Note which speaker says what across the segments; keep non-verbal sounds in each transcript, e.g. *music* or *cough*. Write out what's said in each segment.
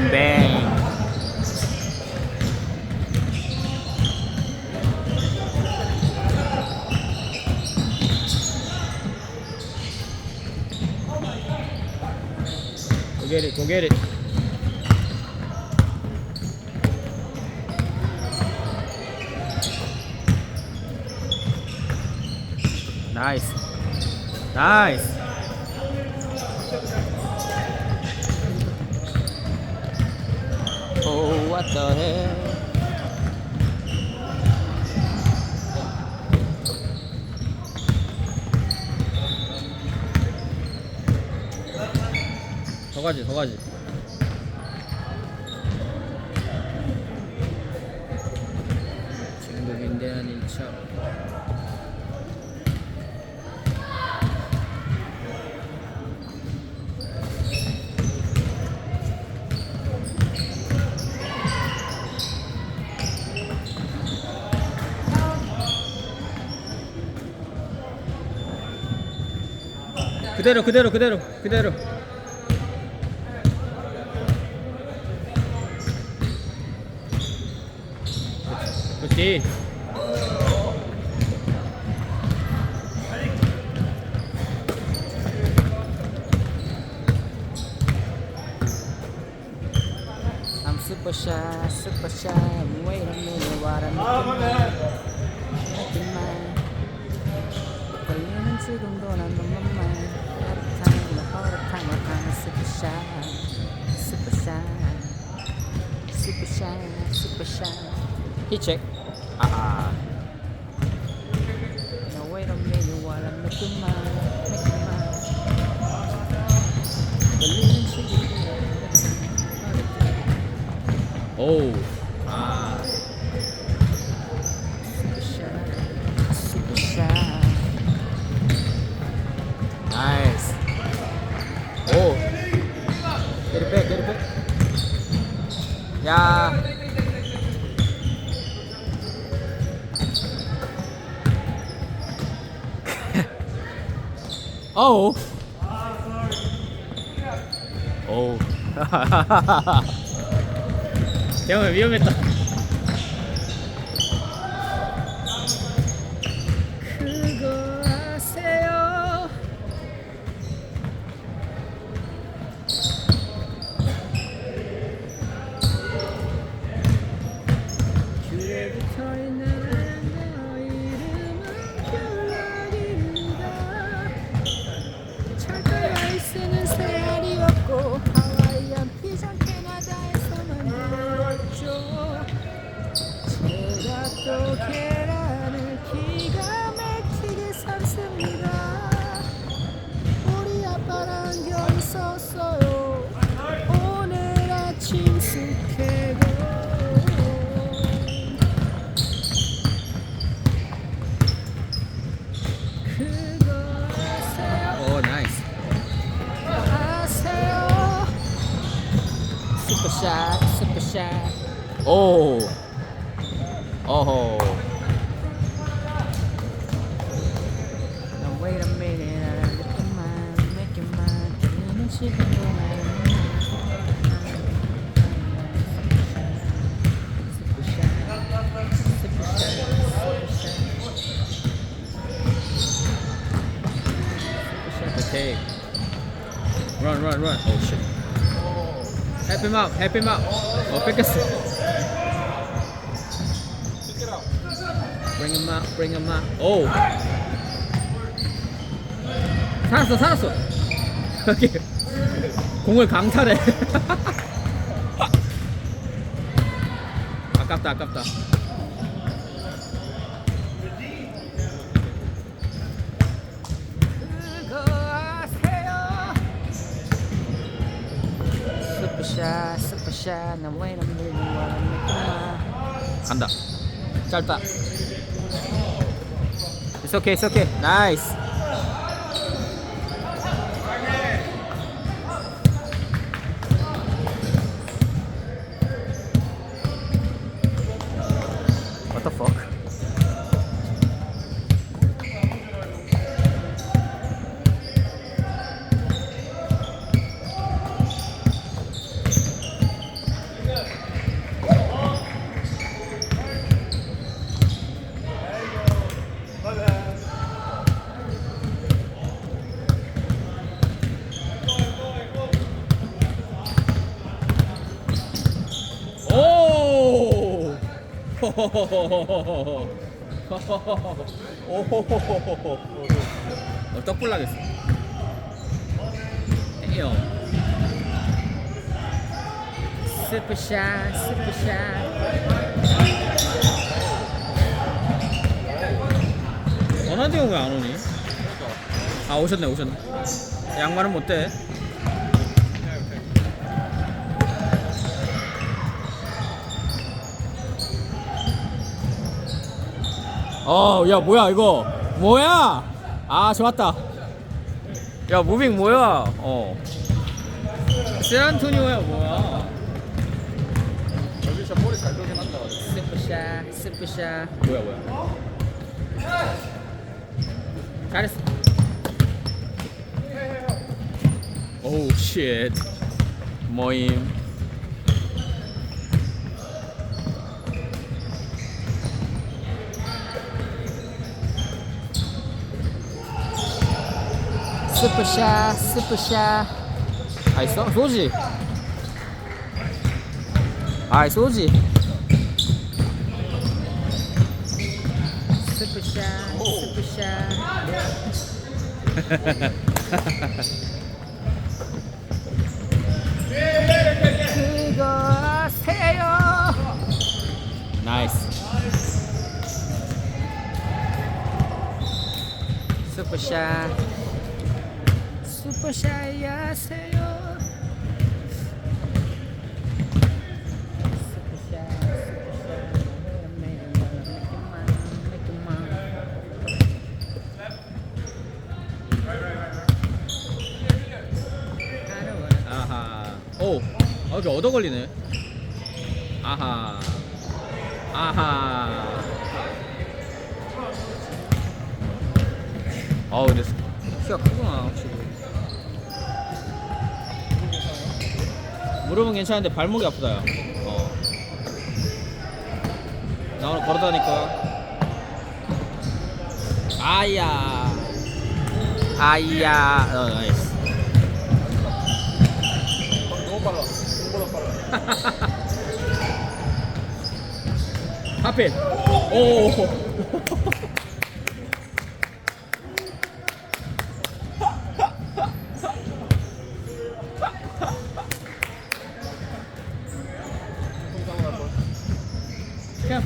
Speaker 1: também. Go get it, go get it. Nice. Nice. Oh, the hell? 더 가지, 더 가지. 중국인데 아닌 척. 그대로, 그대로, 그대로, 그대로. 그렇지. I'm super shy, super shy. Wait a minute, what I'm looking mine. 걸리는 지금도 난 너만 mind. Every time, the whole time, I'm super shy, super shy, super shy, super shy. Hicheck. Ah. Now wait a minute while I'm making mine, making mine. 걸리는 지금도 오. 아. Super shy, super shy. Nice. 오. Get it back, get it back. 야. 어우. *laughs* 어우. 대형은 위험했다. 또 계란을 기가 막히게 삶습니다. 우리 아빠랑 썼어요? 오늘 아침 숙회고 그거 아세요? 오 나이스. 아세요? 슈퍼샷 슈퍼샷. 오 him out, help him out. 어, 뺏겼어. Bring him out, bring him out. 오. 살았어, 살았어. 여기 공을 강탈해. 아깝다, 아깝다. I'm making my 간다 짧다 It's okay it's okay nice
Speaker 2: 어, 떡불 나겠어. 에요. 슈퍼샷, 슈퍼샷. 원한대형 왜안 오니? 아, 오셨네, 오셨네. 양말은 못 돼. 어 야 뭐야 이거? 뭐야? 아 좋았다. 야 무빙 뭐야? 어. 세안토니오야 뭐야?
Speaker 3: 여기 진짜 볼이 잘 돌긴 한다.
Speaker 2: 스프샷 스프샷 뭐야 뭐야? 잘했어. 오우 쉣 모임 스프샷 스프샷. 아이 쏘, 쏘지. 아이 쏘지. 스프샷 스프샷. 그거 아세요. 나이스. 스프샷 스프샷 야세요. 스프샷 아하. 오 아, 이렇게 얻어 걸리네. 아하. 아하. 아우 근데 키가 크구나 확실히 무릎은 괜찮은데 발목이 아프다 야 어. 나 오늘 걸어다니까. 아야. 아야. 어, 나이스.
Speaker 3: 너무 빨라. 빨라.
Speaker 2: 하필. 오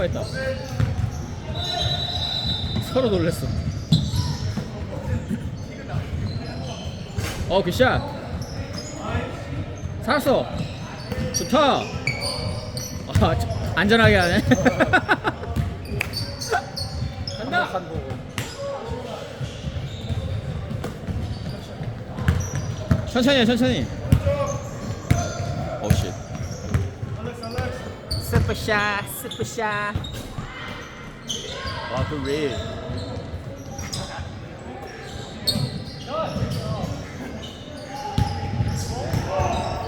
Speaker 2: 뻔했다 서로 놀랬어. 어 굿샷. 살았어. 좋다. 아 저- 안전하게 하네. *laughs* 간다. 천천히 해 천천히 오씨 스프샷 스프샷
Speaker 3: 와, 그 왜?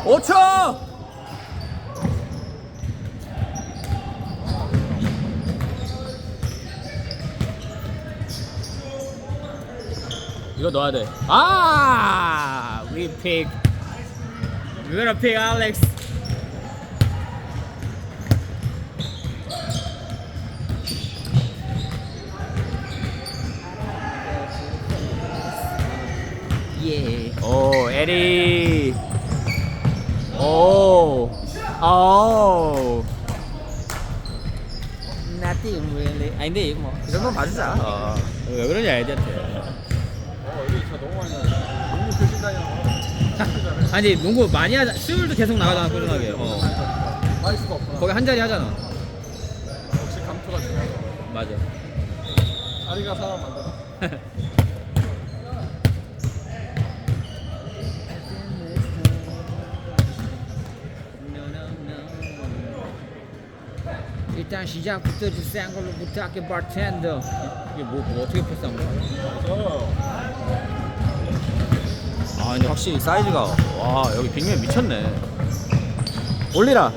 Speaker 2: 오초 이거 넣어야 돼. 아, we pick. We're gonna pick Alex. 에리. 오. 오. Nothing really. 아니 근데 뭐. 이 정도는 봐주자. 어. 왜 그러냐 애들한테.
Speaker 3: 어, 여기 너무 많이. *laughs*
Speaker 2: 아니 농구 많이 하자. 수요일도 계속 나가잖아 꾸준하게. 어.
Speaker 3: 할 수가 없구나.
Speaker 2: 거기 한 자리 하잖아.
Speaker 3: 역시 감투가 중요하다.
Speaker 2: 맞아.
Speaker 3: 자리가 사람 만드나? *laughs*
Speaker 2: 일단 시작부터 주세한 걸로 부탁해 바텐더 이게 뭐, 뭐 어떻게 패스한 거야?
Speaker 3: 어.
Speaker 2: 아 근데 확실히 사이즈가 와 여기 빅맨 미쳤네 올리라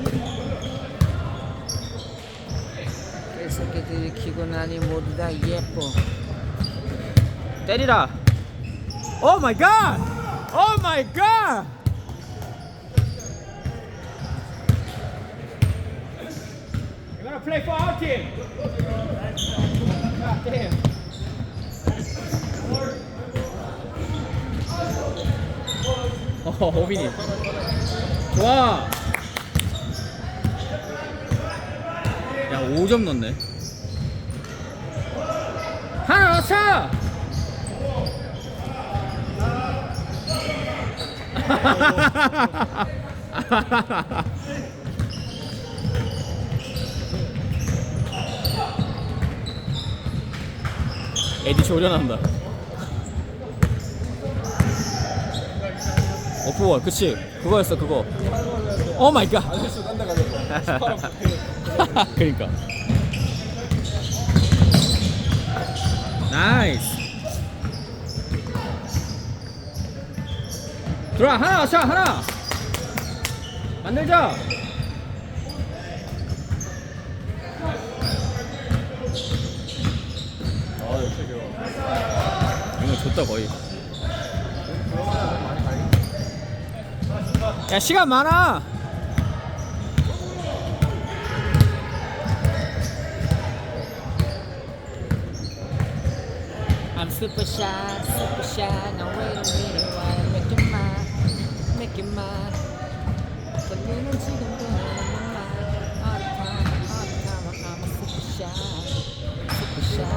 Speaker 2: 새끼들이 키고 나니 모두 다 예뻐 때리라 오 마이 갓! 오 마이 갓! You're gonna
Speaker 3: play for our team. God damn.
Speaker 1: 어, 호빈이. 좋아. 야, 5점 넣네. 하나 넣자! 에디 조련한다. 어프워, 그치? 그거였어, 그거. 오 마이 갓.
Speaker 3: 안 했어, 딴데 가려고.
Speaker 1: 그러니까. 나이스. 들어와 하나 자 하나 만들자. 이거 좋다 거의 야 시간 많아 I'm super shy, super shy. Now wait a minute I make you mine, make you mine. 들리는 지금도 나는 말 all the time, all the time. I'm a super shy, super shy.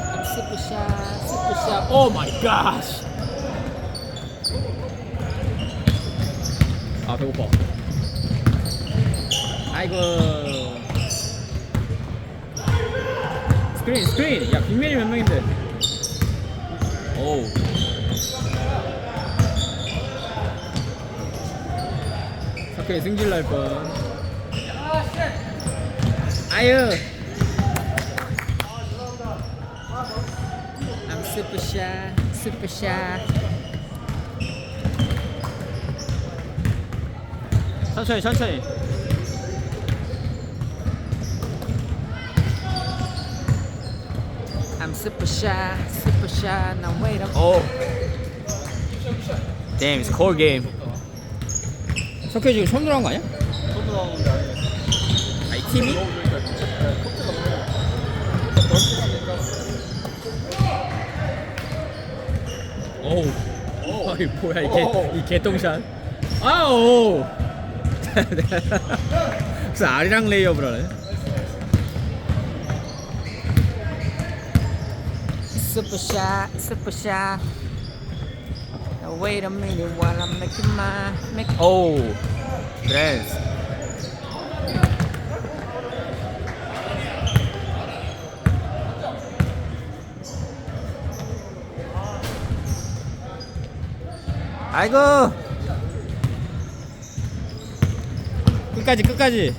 Speaker 1: I'm super shy, super shy. Oh my gosh. 아 배고파. 아이고. 스크린 스크린. 야 빅맨이 몇 명인데? 오우. 석현이 승질 날 뻔. 아유. Super shy, super shy. 천천히, 천천히. I'm super shy, super shy. Now wait a Oh. Damn, it's a cold game. 석현 지금 처음 들어간 거 아니야?
Speaker 3: 손 들어가는데 아니네.
Speaker 1: 아이 팀이?
Speaker 3: 너무 좋으니까. 네, 코트가 너무. 넓지가
Speaker 1: 아이 뭐야
Speaker 3: 오.
Speaker 1: 이게 이 개똥샷. 아우. 무슨 아리랑 레이업을 하네. Super shy, super shy. Now wait a minute while I'm making my make. Oh, dance. 아이고. 끝까지 끝까지.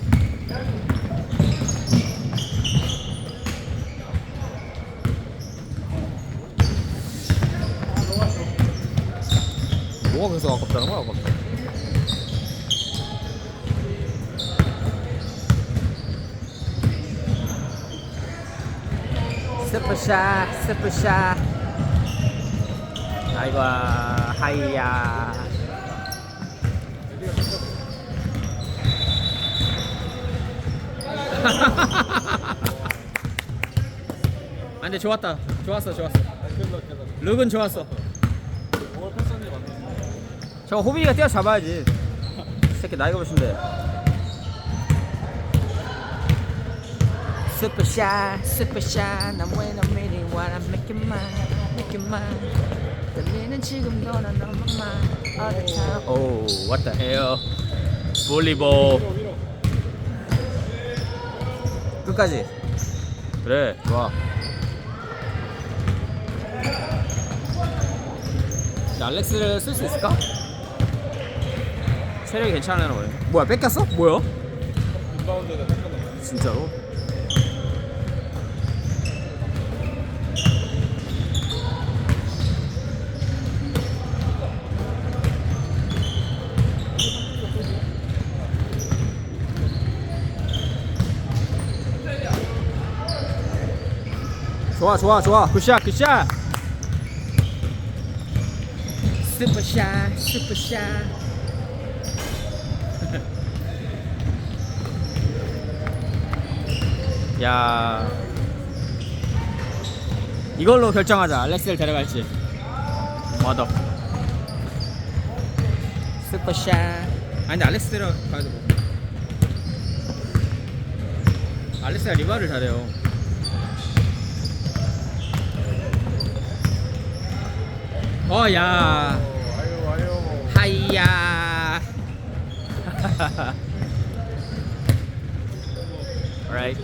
Speaker 1: 뭐가 그래서 아깝다는 거야 아깝다. 스프샤 스프샤 아이고 하이야 아 근데 좋았다 좋았어 좋았어. 룩은 좋았어. 저 호빈이가 뛰어 잡아야지 이 새끼 나이가 몇인데 Super shy, super shy. Now wait a minute while I'm making mine, making mine. 들리는 지금도 난 너만 time. Oh, what the hell? 볼리볼. 끝까지. 그래, 좋아. 자, 알렉스를 쓸 수 있을까? 체력이 괜찮으나 보네. 뭐야, 뺏겼어? 뭐야? 진짜로? 좋아 좋아 좋아. 굿샷 굿샷 스프샷 스프샷
Speaker 2: 야. 이걸로 결정하자. 알렉스를 데려갈지. 와더 슈퍼샷 아니 근데 알렉스 데려가야 돼 뭐. 알렉스가 리바를 잘해요 어야
Speaker 3: 어, 아유 아유.
Speaker 2: 하이야 alright